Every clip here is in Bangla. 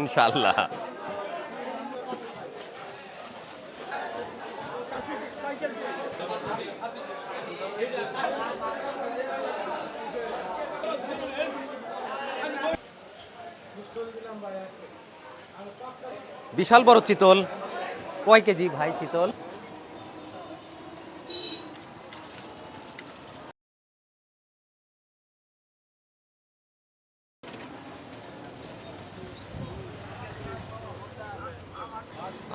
ইনশাআল্লাহ। বিশাল বড় চিতল। কয় কেজি ভাই চিতল?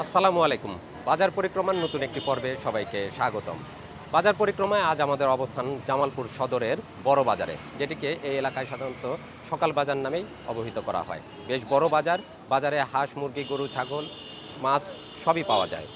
আসসালামু আলাইকুম। বাজার পরিক্রমার নতুন একটি পর্বে সবাইকে স্বাগতম। বাজার পরিক্রমায় আজ আমাদের অবস্থান জামালপুর সদরের বড় বাজারে, যেটিকে এই এলাকায় সাধারণত সকাল বাজার নামেই অবহিত করা হয়। বেশ বড় বাজার, বাজারে হাঁস, মুরগি, গরু, ছাগল, মাছ সবই পাওয়া যায়।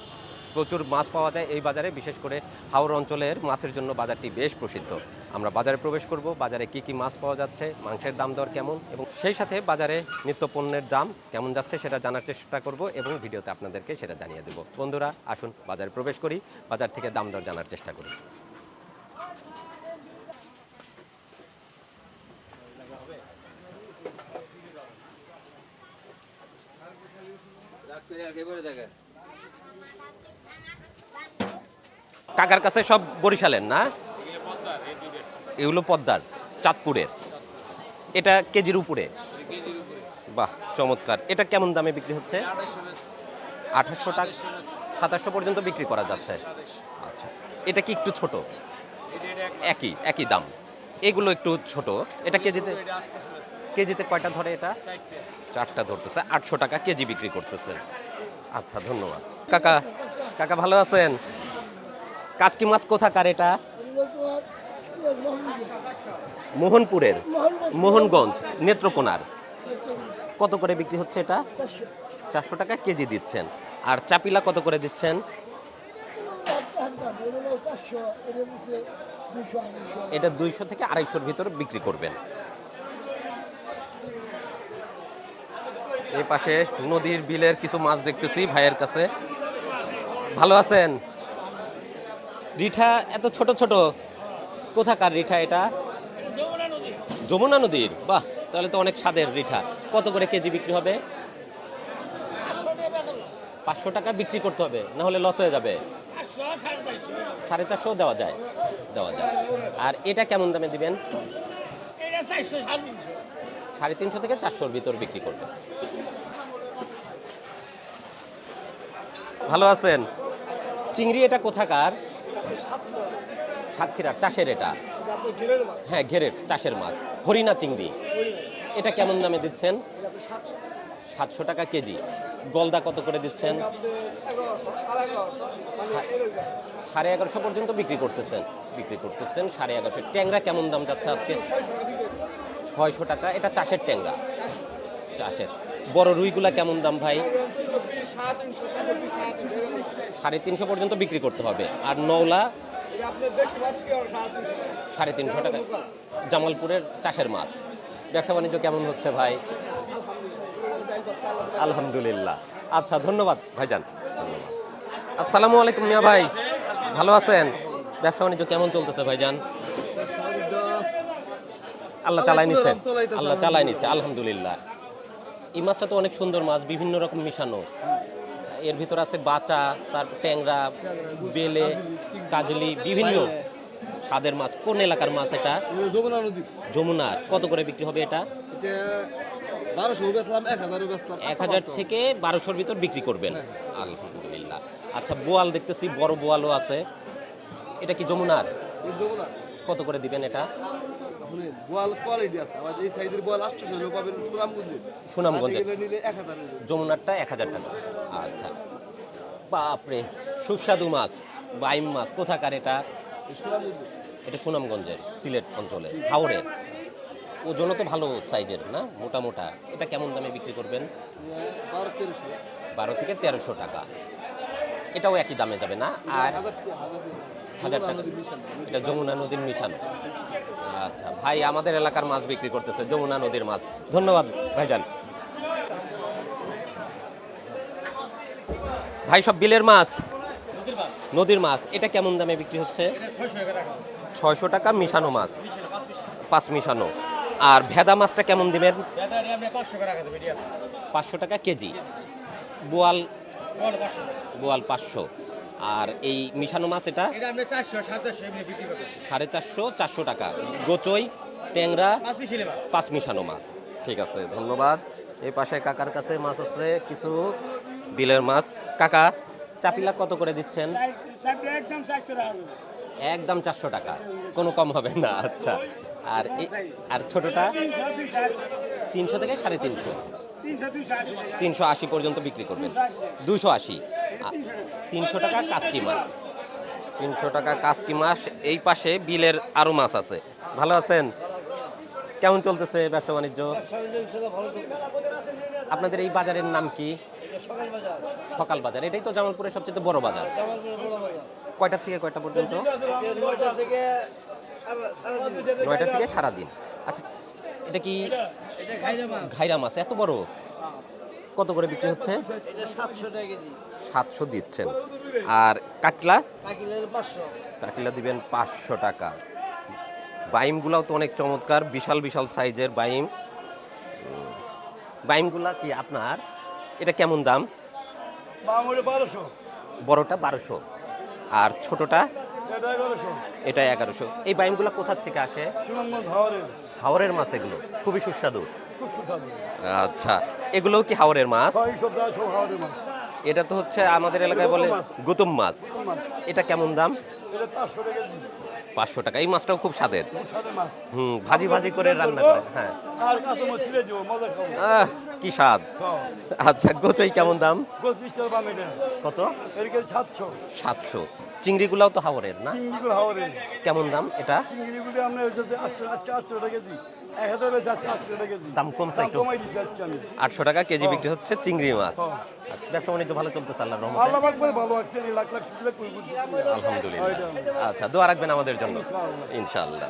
প্রচুর মাছ পাওয়া যায় এই বাজারে, বিশেষ করে হাওড় অঞ্চলের মাছের জন্য বাজারটি বেশ প্রসিদ্ধ। আমরা বাজারে প্রবেশ করব। বাজারে কি কি মাছ পাওয়া যাচ্ছে, মাংসের দাম দর কেমন এবং সেই সাথে বাজারে নিত্য পণ্যের দাম কেমন যাচ্ছে সেটা জানার চেষ্টা করব এবং ভিডিওতে আপনাদেরকে সেটা জানিয়ে দেব। বন্ধুরা, আসুন বাজারে প্রবেশ করি, বাজার থেকে দাম দর জানার চেষ্টা করি। কাকার কাছে সব বরিশালের না? এগুলো পদ্মার চাঁদপুরের। এটা কেজির উপরে। বাহ চমৎকার। এটা কেমন দামে বিক্রি হচ্ছে? আঠাশশো টাকা? সাতাশশো পর্যন্ত বিক্রি করা যাচ্ছে। আচ্ছা এটা কি একটু ছোট? একই একই দাম। এগুলো একটু ছোট। এটা কেজিতে কেজিতে কয়টা ধরে এটা? চারটা। ধরতেছে আটশো টাকা কেজি বিক্রি করতেছেন আচ্ছা ধন্যবাদ। কাকা কাকা ভালো আছেন? কাজকি মাছ কোথাকার এটা? মোহনপুরের মোহনগঞ্জ নেত্রকোনার। কত করে বিক্রি হচ্ছে এটা? চারশো। টাকা কেজি দিচ্ছেন। আর চাপিলা কত করে দিচ্ছেন? এটা দুইশো থেকে আড়াইশোর ভিতরে বিক্রি করবেন। এই পাশে নদীর বিলের কিছু মাছ দেখতেছি ভাইয়ের কাছে। ভালো আছেন? রিঠা এত ছোট ছোট কোথাকার রিঠা এটা? যমুনা নদীর? বাহ তাহলে তো অনেক স্বাদের রিঠা। কত করে কেজি বিক্রি হবে? পাঁচশো টাকা বিক্রি করতে হবে না হলে লস হয়ে যাবে? সাড়ে চারশো দেওয়া যায় দেওয়া যায়। আর এটা কেমন দামে দিবেন? সাড়ে তিনশো। থেকে চারশোর ভিতর বিক্রি করবে ভালো আছেন? চিংড়ি এটা কোথাকার? সাতক্ষীরার চাষের এটা। হ্যাঁ ঘেরের চাষের মাছ। হরিণা চিংড়ি। এটা কেমন দামে দিচ্ছেন? সাতশো টাকা কেজি। গলদা কত করে দিচ্ছেন? সাড়ে এগারোশো পর্যন্ত বিক্রি করতেছেন। বিক্রি করতেছেন সাড়ে এগারোশো। ট্যাংরা কেমন দাম যাচ্ছে আজকে? ছয়শো টাকা। এটা চাষের ট্যাংরা। চাষের। বড় রুইগুলা কেমন দাম ভাই? সাড়ে তিনশো পর্যন্ত বিক্রি করতে হবে। আর নওলা সাড়ে তিনশো টাকা। জামালপুরের চাষের মাছ। ব্যবসা বাণিজ্য কেমন হচ্ছে ভাই? আলহামদুলিল্লাহ। আচ্ছা ধন্যবাদ ভাইজান। ধন্যবাদ। আসসালামু আলাইকুম মিয়া ভাই। ভালো আছেন? ব্যবসা বাণিজ্য কেমন চলতেছে ভাইজান? আল্লাহ চালাই নিচ্ছেন আল্লাহ চালাই নিচ্ছে। আলহামদুলিল্লাহ। এই মাছটা তো অনেক সুন্দর মাছ বিভিন্ন রকম মিশানো। এর ভিতর আছে বাচা তার ট্যাংরা বেলে কাজলি বিভিন্ন স্বাদের মাছ। কোন এলাকার মাছ এটা? যমুনা নদী। যমুনার কত করে বিক্রি হবে এটা? এক হাজার থেকে বারোশোর ভিতর বিক্রি করবেন। আলহামদুলিল্লাহ। আচ্ছা বোয়াল দেখতেছি বড় বোয়ালও আছে। এটা কি যমুনার। কত করে দিবেন এটা? আপনি বোয়াল কোয়ালিটি আছে। আমার এই সাইজের বোয়াল আসছে সেগুলো পাবেন সুনামগঞ্জে। সুনামগঞ্জে। নিলে এক হাজার যমুনারটা এক হাজার টাকা। আচ্ছা। বাপরে সুস্বাদু মাছ বাইম মাছ কোথাকার এটা? এটা সুনামগঞ্জের সিলেট অঞ্চলে হাওড়ের ওজন তো ভালো সাইজের না? মোটা মোটা। এটা কেমন দামে বিক্রি করবেন? বারো থেকে তেরোশো টাকা। এটাও একই দামে যাবে না? আর হাজার টাকা। এটা যমুনা নদীর মিশানো আচ্ছা ভাই আমাদের এলাকার মাছ বিক্রি করতেছে যমুনা নদীর মাছ। ধন্যবাদ ভাইজান। ভাই সব বিলের মাছ? নদীর মাছ। এটা কেমন দামে বিক্রি হচ্ছে? ছয়শো টাকা মিশানো মাছ। পাঁচ মিশানো আর ভেদা মাছটা কেমন দিবেন? পাঁচশো টাকা কেজি। বোয়াল বোয়াল পাঁচশো। আর এই মিশানো মাছ এটা? সাড়ে চারশো চারশো টাকা। গোচই ট্যাংরা পাঁচ মিশানো মাছ। ঠিক আছে ধন্যবাদ। এই পাশে কাকার কাছে মাছ আছে কিছু বিলের মাছ। কাকা চাপিলা কত করে দিচ্ছেন? একদম চারশো টাকা একদম চারশো টাকা। কোনো কম হবে না আচ্ছা। আর আর ছোটটা? তিনশো থেকে সাড়ে তিনশো। তিনশো আশি পর্যন্ত বিক্রি করবেন। দুশো আশি। তিনশো টাকা কাসকি মাছ। তিনশো টাকা কাসকি মাছ। এই পাশে বিলের আরও মাছ আছে। ভালো আছেন? কেমন চলতেছে ব্যবসা বাণিজ্য? আপনাদের এই বাজারের নাম কি? সকাল বাজার। এটাই তো জামালপুরের সবচেয়ে বড় বাজার। কয়টা থেকে কয়টা পর্যন্ত? নয়টা থেকে সারাদিন। আচ্ছা এটা কি ঘাইরা মাছ? এত বড়? কত করে বিক্রি হচ্ছে? সাতশো দিচ্ছেন। আর কাটলা কাটলা দিবেন পাঁচশো টাকা। বাইমগুলাও তো অনেক চমৎকার বিশাল বিশাল সাইজের বাইম। বাইমগুলা কি আপনার? এটা কেমন দাম? বারোশো। বড়টা বারোশো। আর ছোটটা? এটা এগারোশো। এই বাইমগুলা কোথা থেকে আসে? হাওরের মাছ এগুলো। খুবই সুস্বাদু। আচ্ছা এগুলোও কি হাওরের মাছ? এটা তো হচ্ছে আমাদের এলাকায় বলে গুতুম মাছ। এটা কেমন দাম? পাঁচশো টাকা এই মাছটাও খুব স্বাদের। হুম ভাজি ভাজি করে রান্না করে হ্যাঁ। আহ কি স্বাদ। আচ্ছা গোচই কেমন দাম? কত? সাতশো। সাতশো। চিংড়িগুলাও তো হাওরের না? চিংড়িগুলো কেমন দাম এটা? চিংড়িগুলি আপনার হচ্ছে আটশো আজকে আটশো টাকা কেজি। এক হাজার আজকে আটশো টাকা কেজি। দাম কমছে একটু? কমাই দিচ্ছি আজকে আমি। আটশো টাকা কেজি বিক্রি হচ্ছে চিংড়ি মাছ। ব্যবসা বাণিজ্য ভালো চলতেছে আল্লাহ ভালো লাখ লাখ আলহামদুলিল্লাহ। আচ্ছা দোয়া রাখবেন আমাদের জন্য। ইনশাআল্লাহ।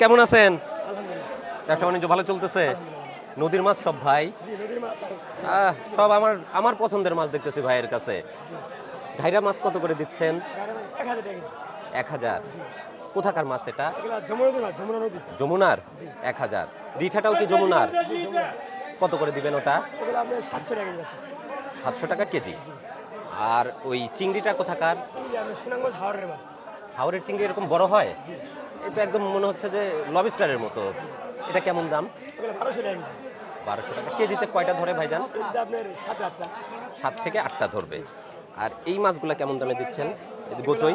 কেমন আছেন? ব্যবসা বাণিজ্য ভালো চলতেছে? নদীর মাছ সব ভাই। সব আমার আমার পছন্দের মাছ দেখতেছি ভাইয়ের কাছে। ঘাইরা মাছ কত করে দিচ্ছেন? এক হাজার। কোথাকার মাছ এটা? যমুনার। এক হাজার। রিঠাটাও কি যমুনার? কত করে দিবেন ওটা? সাতশো টাকা কেজি। আর ওই চিংড়িটা কোথাকার? হাওড়ের চিংড়ি এরকম বড় হয়? এটা একদম মনে হচ্ছে যে লবিস্টারের মতো। এটা কেমন দাম? বারোশো টাকা। কেজিতে কয়টা ধরে ভাইজান? সাত থেকে আটটা ধরবে। আর এই মাছগুলো কেমন দামে দিচ্ছেন? গোচই?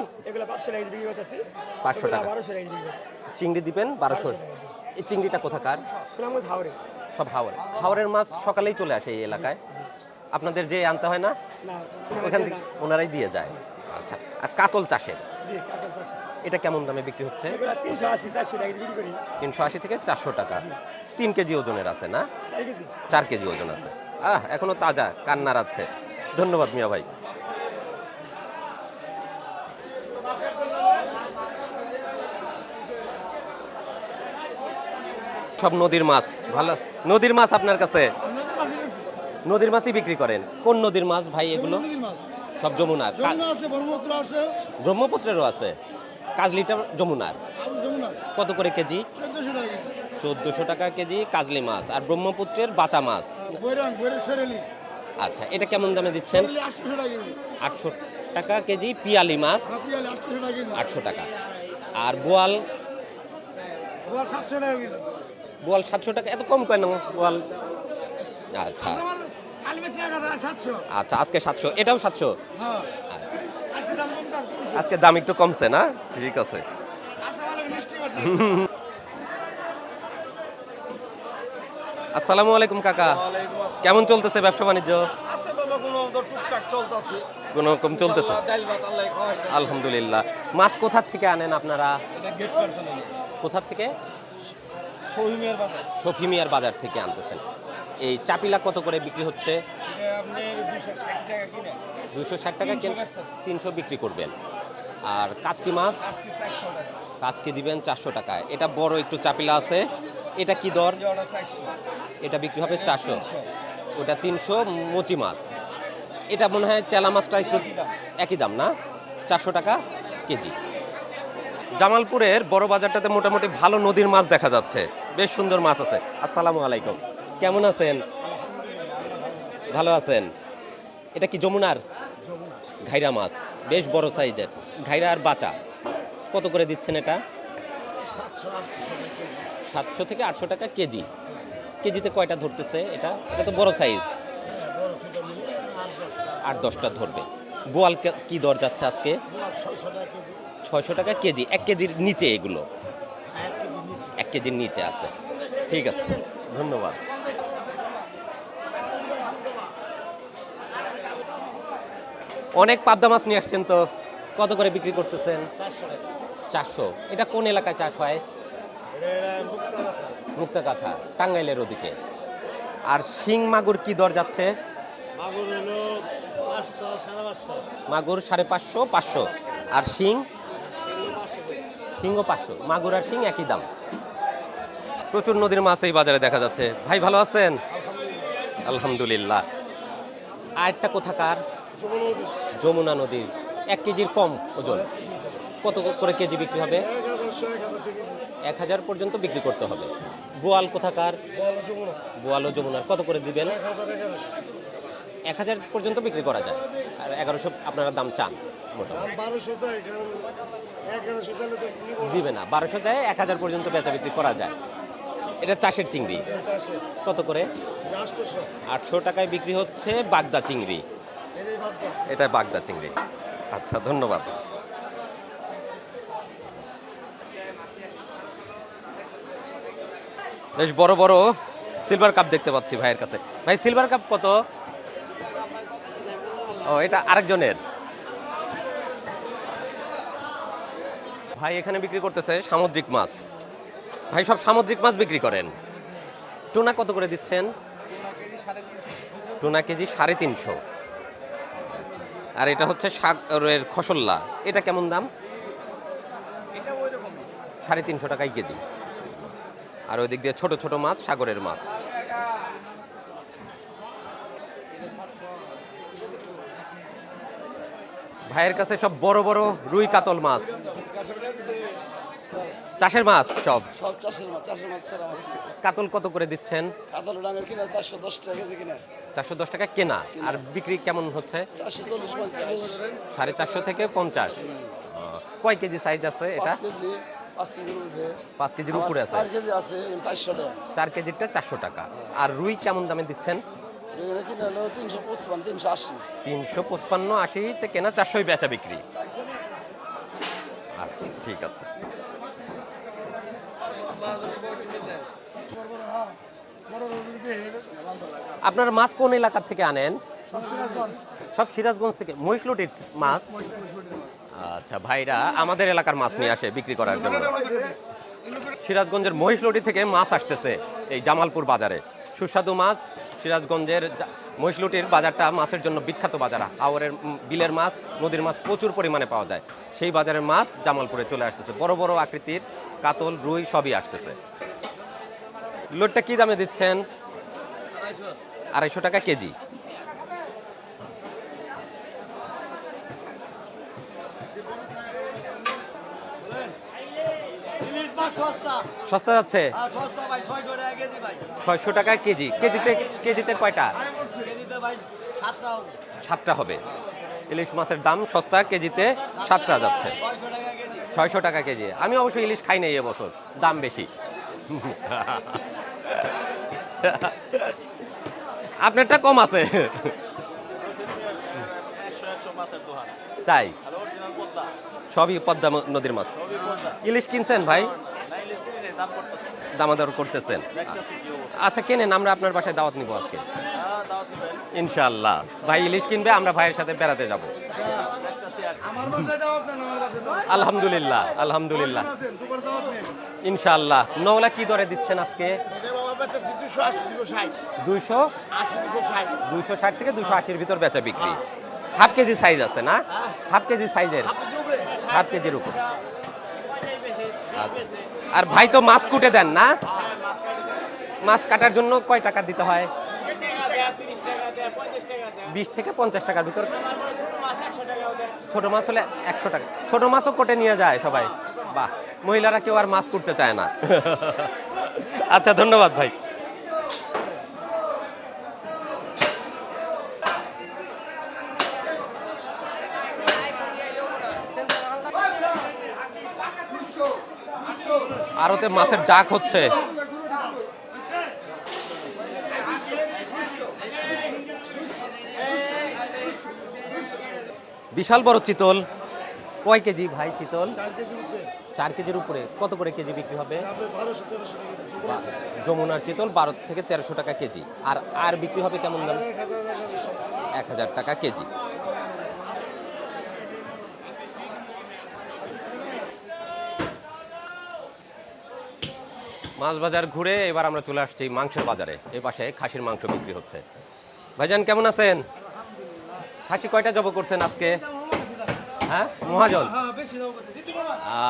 পাঁচশো টাকা। কেজি বিক্রি করতেছি 500 টাকা। বারোশো টাকা কেজি বিক্রি করতেছি চিংড়ি দিবেন বারোশো? এই চিংড়িটা কোথাকার? সব হাওড় হাওড়ের মাছ সকালেই চলে আসে এই এলাকায়। আপনাদের যে আনতে হয় না? ওখান থেকে ওনারাই দিয়ে যায়। আচ্ছা আর কাতল চাষের। এটা কেমন দামে বিক্রি হচ্ছে? তিনশো আশি চারশো টাকা বিক্রি করি। তিনশো আশি থেকে চারশো টাকা। তিন কেজি ওজনের আছে না? চার কেজি। ওজন আছে। আহ এখনও তাজা কান্নার আছে। ধন্যবাদ মিয়া ভাই। সব নদীর মাছ। ভালো। নদীর মাছ আপনার কাছে? নদীর মাছই বিক্রি করেন। কোন নদীর মাছ ভাই এগুলো? সব যমুনা আছে। ব্রহ্মপুত্রেরও আছে। কাজলিটা যমুনার। কত করে কেজি? চোদ্দশো টাকা কেজি। কেজি কাজলি মাছ আর ব্রহ্মপুত্রের বাঁচা মাছ। সেরেলি। আচ্ছা এটা কেমন দামে দিচ্ছেন? কেজি। আটশো টাকা কেজি পিয়ালি মাছ। কেজি। আটশো টাকা। আর বোয়াল? গোয়াল সাতশো টাকা বোয়াল সাতশো টাকা এত কম কেন বোয়াল? আচ্ছা। সাতশো। আচ্ছা আজকে সাতশো এটাও সাতশো? হ্যাঁ। আজকে দাম একটু কমছে না? ঠিক আছে। আসসালামু আলাইকুম কাকা। কেমন চলতেছে ব্যবসা বাণিজ্য? কোনো চলতেছে? রকম আলহামদুলিল্লাহ। মাছ কোথা থেকে আনেন আপনারা? এটা গেট পারতে না কোথা থেকে সফিমিয়ার বাজার থেকে আনতেছেন। এই চাপিলা কত করে বিক্রি হচ্ছে? দুশো ষাট টাকা তিনশো বিক্রি করবেন। আর কাজকি মাছ? আজকে চারশো টাকা। কাজকে দিবেন চারশো টাকায় এটা বড় একটু চাপিলা আছে। এটা কি দর? এটা বিক্রি হবে চারশো। ওটা তিনশো মুচি মাছ। এটা মনে হয় চেলা মাছটা একটু একই দাম না? চারশো টাকা কেজি। জামালপুরের বড় বাজারটাতে মোটামুটি ভালো নদীর মাছ দেখা যাচ্ছে। বেশ সুন্দর মাছ আছে। আসসালামু আলাইকুম। কেমন আছেন? ভালো আছেন? এটা কি যমুনার? ঘাইরা মাছ বেশ বড় সাইজের। ঘাইরা আর বাচা কত করে দিচ্ছেন এটা? সাতশো থেকে আটশো টাকা কেজি। কেজিতে কয়টা ধরতেছে এটা? এটা তো বড় সাইজ। আট দশটা। ধরবে। বোয়াল কে- কি দর যাচ্ছে আজকে? ছয়শো টাকা কেজি। এক কেজির নিচে এগুলো? এক কেজির নিচে আছে। ঠিক আছে ধন্যবাদ। অনেক পাবদা মাছ নিয়ে আসছেন তো। কত করে বিক্রি করতেছেন? চারশো। এটা কোন এলাকায় চাষ হয়? মুক্তাগাছা টাঙ্গাইলের ওদিকে। আর শিং মাগুর কি দর যাচ্ছে? মাগুর সাড়ে পাঁচশো। মাগুর সাড়ে পাঁচশো পাঁচশো। আর শিং? শিংও পাঁচশো। মাগুর আর শিং একই দাম। প্রচুর নদীর মাছ এই বাজারে দেখা যাচ্ছে। ভাই ভালো আছেন? আলহামদুলিল্লাহ। আরেকটা কোথাকার? যমুনা নদীর এক কেজির কম ওজন। কত করে কেজি বিক্রি হবে? এক হাজার পর্যন্ত বিক্রি করতে হবে। বোয়াল কোথাকার? বোয়াল ও যমুনার। কত করে দিবেন? এক হাজার পর্যন্ত বিক্রি করা যায়। আর এগারোশো আপনারা দাম চান দিবে না। বারোশো যায় এক হাজার পর্যন্ত বেচা বিক্রি করা যায়। এটা চাষের চিংড়ি। কত করে? আটশো টাকায় বিক্রি হচ্ছে বাগদা চিংড়ি। এটা বাগদা চিংড়ি। আচ্ছা ধন্যবাদ। বেশ বড় বড় সিলভার কাপ দেখতে পাচ্ছি ভাইয়ের কাছে। ভাই সিলভার কাপ কত? ও, এটা আরেকজনের। ভাই, এখানে বিক্রি করতেছে সামুদ্রিক মাছ। ভাই, সব সামুদ্রিক মাছ বিক্রি করেন। টুনা কত করে দিচ্ছেন? টুনা কেজি সাড়ে তিনশো। আর এটা হচ্ছে সাগরের খসল্লা। এটা কেমন দাম? সাড়ে তিনশো টাকায় কেজি। আর ওই দিক দিয়ে ছোট ছোট মাছ সাগরের মাছ। ভাইয়ের কাছে সব বড় বড় রুই কাতল মাছ। চাষের মাছ সব? সব চাষের মাছ চাষের মাছ ছাড়া মাছ নেই। কাতল কত করে দিচ্ছেন? কাতল ডাঙের কিনা চারশো দশ টাকা কেজি কিনা। চারশো দশ টাকা কেনা। আর বিক্রি কেমন হচ্ছে? চারশো চল্লিশ পঞ্চাশ। সাড়ে চারশো থেকে পঞ্চাশ। কয় কেজি সাইজ আছে এটা? পাঁচ কেজি পাঁচ কেজির উপরে আছে? চার কেজি আছে চারশো টাকা। চার কেজিরটা চারশো টাকা। আর রুই কেমন দামে দিচ্ছেন? তিনশো পঁচপান্ন আশিতে কেনা চারশোই বেচা বিক্রি। আচ্ছা ঠিক আছে। আপনার মাছ কোন এলাকা থেকে আনেন? সব সিরাজগঞ্জ থেকে। মহিষলুটির মাছ? আচ্ছা ভাইরা আমাদের এলাকার মাছ নিয়ে আসে বিক্রি করার জন্য। সিরাজগঞ্জের মহিষলটি থেকে মাছ আসতেছে এই জামালপুর বাজারে। সুস্বাদু মাছ সিরাজগঞ্জের মহিষলটির বাজারটা মাছের জন্য বিখ্যাত বাজার। উম, বিলের মাছ নদীর মাছ প্রচুর পরিমাণে পাওয়া যায়। সেই বাজারের মাছ জামালপুরে চলে আসতেছে। বড় বড় আকৃতির কাতল রুই সবই আসতেছে। লোডটা কি দামে দিচ্ছেন? আড়াইশো টাকা কেজি। সস্তা। যাচ্ছে? ভাই ছয়শো টাকা কেজি কেজিতে কেজিতে কয়টা? সাতটা হবে। ইলিশ মাছের দাম সস্তা কেজিতে সাতটা যাচ্ছে। ছয়শো টাকা কেজি। ছয়শো টাকা কেজি। আমি অবশ্য ইলিশ খাই নাই এবছর দাম বেশি। আপনারটা কম আছে। তাই? সবই পদ্মা নদীর মাছ। ইলিশ কিনছেন ভাই? দামাদর করতেছেন। আচ্ছা কেনেন? আমরা আপনার বাসায় দাওয়াত নিব আজকে। ইনশাল্লাহ ভাই, ইলিশ কিনবে, আমরা ভাইয়ের সাথে বেড়াতে যাব। আলহামদুলিল্লাহ আলহামদুলিল্লাহ। ইনশাল্লাহ নওলা কি দরে দিচ্ছেন আজকে? বেচা দুশো আশি দুশো ষাট। দুইশো? আশি দুশো ষাট। দুইশো ষাট থেকে দুশো আশির ভিতর বেচা বিক্রি। হাফ কেজি সাইজ আছে না? হাফ কেজি সাইজের হাফ কেজির উপর। আচ্ছা। আর ভাই তো মাছ কুটে দেন না? মাছ কাটার জন্য কয় টাকা দিতে হয়? বিশ থেকে পঞ্চাশ টাকার ভিতর। ছোট মাছ হলে একশো টাকা। ছোট মাছও কোটে নিয়ে যায় সবাই। বাহ। মহিলারা কেউ আর মাছ করতে চায় না। আচ্ছা ধন্যবাদ ভাই। আরতে মাছের ডাক হচ্ছে। বিশাল বড় চিতল। কয় কেজি ভাই চিতল? চার কেজির উপরে। কত করে কেজি বিক্রি হবে? যমুনার চিতল বারো থেকে তেরোশো টাকা কেজি। আর আর বিক্রি হবে কেমন দাম? এক হাজার টাকা কেজি। মাছ বাজার ঘুরে এবার আমরা চলে আসছি মাংসের বাজারে। এই পাশে খাসির মাংস বিক্রি হচ্ছে। ভাইজান কেমন আছেন? খাসি কয়টা জব করছেন আজকে? হ্যাঁ? মহাজন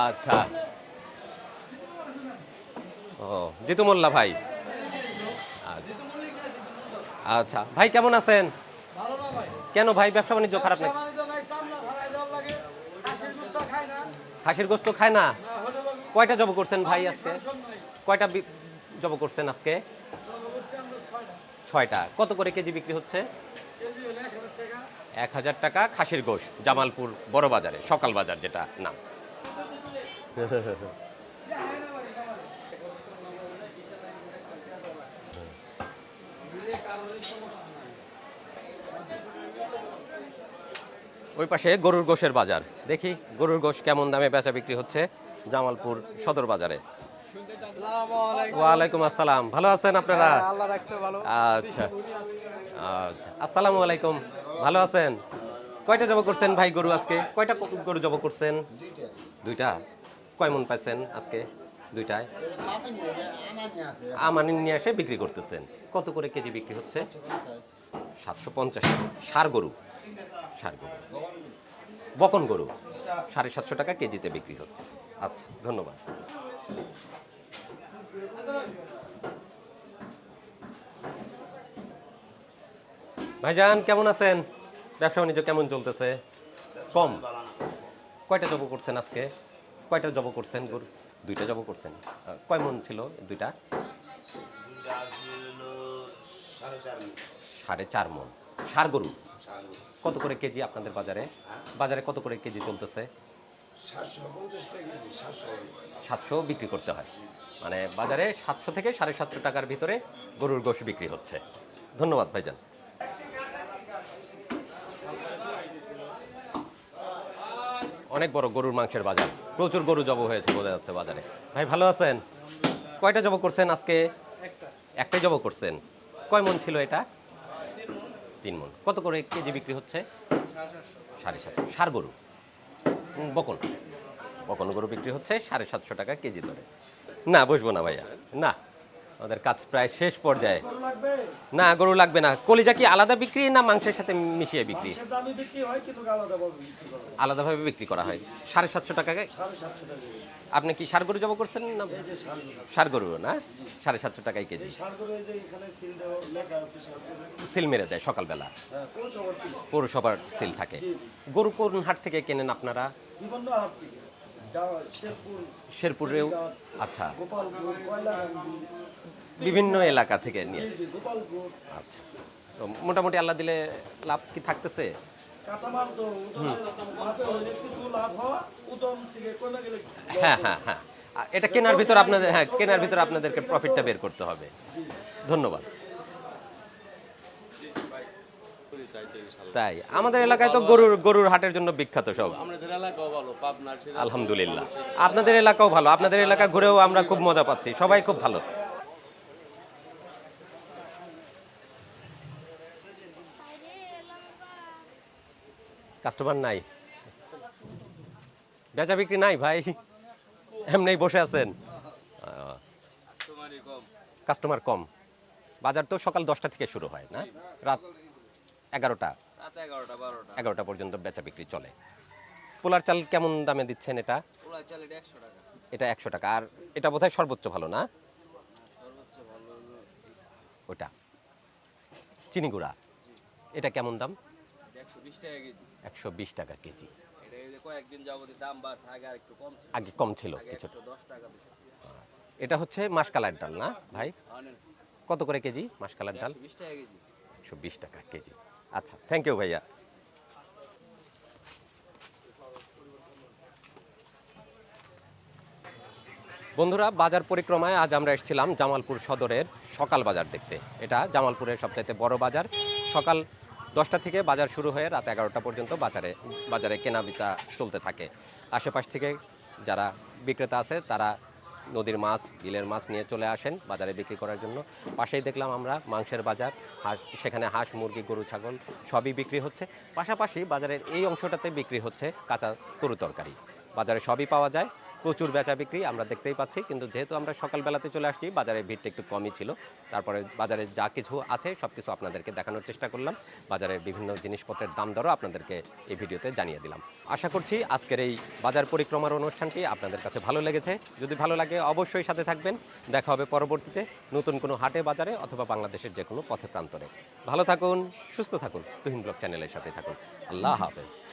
আচ্ছা। ও জিতু মোল্লা ভাই। আচ্ছা। ভাই, কেমন আছেন? কেন ভাই, ব্যবসা বাণিজ্য খারাপ নাকি? খাসির গোস্ত খায় না? কয়টা জব করছেন ভাই আজকে? কয়টা জব করছেন আজকে? ছয়টা। কত করে কেজি বিক্রি হচ্ছে? এক হাজার টাকা খাসির গোশ জামালপুর বড় বাজারে সকাল বাজার যেটা নাম। ওই পাশে গরুর গোশের বাজার। দেখি গরুর গোশ কেমন দামে বেচা বিক্রি হচ্ছে জামালপুর সদর বাজারে। ওয়ালাইকুম আসসালাম। ভালো আছেন আপনারা? ভালো। আচ্ছা। আচ্ছা। আসসালামু আলাইকুম। ভালো আছেন? কয়টা জব করছেন ভাই গরু আজকে? কয়টা গরু জব করছেন? দুইটা। কয় মন পাইছেন আজকে? দুইটায়? আমানি নিয়ে এসে বিক্রি করতেছেন। কত করে কেজি বিক্রি হচ্ছে? সাতশো পঞ্চাশ। সার গরু। সার গরু। বকন গরু। সাড়ে সাতশো টাকা কেজিতে বিক্রি হচ্ছে। আচ্ছা ধন্যবাদ। ভাইজান কেমন আছেন? ব্যবসা বাণিজ্য কেমন চলতেছে? কম। কয়টা জব করছেন আজকে? কয়টা জব করছেন? গরু দুইটা জব করছেন। কয় মন ছিল দুইটা? সাড়ে চার মন। সার গরু? কত করে কেজি আপনাদের বাজারে? বাজারে কত করে কেজি চলতেছে? সাতশো বিক্রি করতে হয়। মানে বাজারে সাতশো থেকে সাড়ে সাতশো টাকার ভিতরে গরুর গোশ বিক্রি হচ্ছে। ধন্যবাদ ভাইজান। অনেক বড় গরুর মাংসের বাজার। প্রচুর গরু জব হয়েছে বোঝা যাচ্ছে বাজারে। ভাই, ভালো আছেন? কয়টা জব করছেন আজকে? একটাই জব করছেন। কয় মন ছিল এটা? তিন মন। কত করে কেজি বিক্রি হচ্ছে? সাড়ে সাতশো। সার গরু? বকন। বকন গরু বিক্রি হচ্ছে সাড়ে সাতশো টাকা কেজি ধরে না, বসবো না ভাইয়া। না। আমাদের কাজ প্রায় শেষ পর্যায়ে। না গরু লাগবে না। কলিজা কি আলাদা বিক্রি না মাংসের সাথে মিশিয়ে বিক্রি। আলাদাভাবে বিক্রি করা হয়। সাড়ে সাতশো টাকায় টাকা আপনি কি সার গরু জব করছেন না? সার গরু। না? সাড়ে সাতশো টাকায় কেজি। সিল মেরে দেয় সকালবেলা। হ্যাঁ পৌরসভার সিল থাকে। গরু কোন হাট থেকে কেনেন আপনারা? বিভিন্ন হাট থেকে। যা শেরপুর শেরপুরেও আচ্ছা। বিভিন্ন এলাকা থেকে নিয়ে। আচ্ছা। তো মোটামুটি আল্লাহ দিলে লাভ কি থাকতেছে? হয় হ্যাঁ হ্যাঁ। হ্যাঁ এটা কেনার ভিতর আপনাদের হ্যাঁ কেনার ভিতর আপনাদেরকে প্রফিটটা বের করতে হবে। ধন্যবাদ। তাই আমাদের এলাকায় তো গরুর গরুর হাটের জন্য বিখ্যাত সব। আমাদের এলাকাও ভালো পাবনার আলহামদুলিল্লাহ। আপনাদের এলাকাও ভালো আপনাদের এলাকা ঘুরেও আমরা খুব মজা পাচ্ছি সবাই খুব ভালো। কাস্টমার নাই। বেচা বিক্রি নাই ভাই এমনি বসে আছেন। কাস্টমার কম। বাজার তো সকাল দশটা থেকে শুরু হয় না? রাত এগারোটা। এগারোটা পর্যন্ত বেচা বিক্রি চলে। পোলার চাল কেমন দামে দিচ্ছেন এটা? এটা একশো টাকা। আর এটা বোধহয় সর্বোচ্চ ভালো না? ওটা। চিনি গুঁড়া। এটা কেমন দাম? একশো বিশ টাকা কেজি। আগে একটু কম ছিল। আগে কম ছিল কিছু। এটা হচ্ছে মাসকালার ডাল না ভাই? কত করে কেজি মাসকালার ডাল? একশো বিশ টাকা কেজি। আচ্ছা থ্যাংক ইউ ভাইয়া। বন্ধুরা, বাজার পরিক্রমায় আজ আমরা এসেছিলাম জামালপুর সদরের সকাল বাজার দেখতে। এটা জামালপুরের সবচাইতে বড় বাজার। সকাল দশটা থেকে বাজার শুরু হয়ে রাত এগারোটা পর্যন্ত বাজারে বাজারে কেনা বেচা চলতে থাকে। আশেপাশ থেকে যারা বিক্রেতা আছে, তারা নদীর মাছ, বিলের মাছ নিয়ে চলে আসেন বাজারে বিক্রি করার জন্য। পাশেই দেখলাম আমরা মাংসের বাজার, হাঁস, সেখানে হাঁস, মুরগি, গরু, ছাগল সবই বিক্রি হচ্ছে। পাশাপাশি বাজারের এই অংশটাতে বিক্রি হচ্ছে কাঁচা তরু তরকারি। বাজারে সবই পাওয়া যায়। প্রচুর বেচা বিক্রি আমরা দেখতেই পাচ্ছি। কিন্তু যেহেতু আমরা সকালবেলাতে চলে আসছি বাজারে ভিড়টা একটু কমই ছিল। তারপরে বাজারে যা কিছু আছে সব কিছু আপনাদেরকে দেখানোর চেষ্টা করলাম। বাজারের বিভিন্ন জিনিসপত্রের দাম দরও আপনাদেরকে এই ভিডিওতে জানিয়ে দিলাম। আশা করছি আজকের এই বাজার পরিক্রমার অনুষ্ঠানটি আপনাদের কাছে ভালো লেগেছে। যদি ভালো লাগে অবশ্যই সাথে থাকবেন। দেখা হবে পরবর্তীতে নতুন কোনো হাটে, বাজারে অথবা বাংলাদেশের যে কোনো পথে প্রান্তরে। ভালো থাকুন, সুস্থ থাকুন। তুহিন ব্লগ চ্যানেলের সাথে থাকুন। আল্লাহ হাফেজ।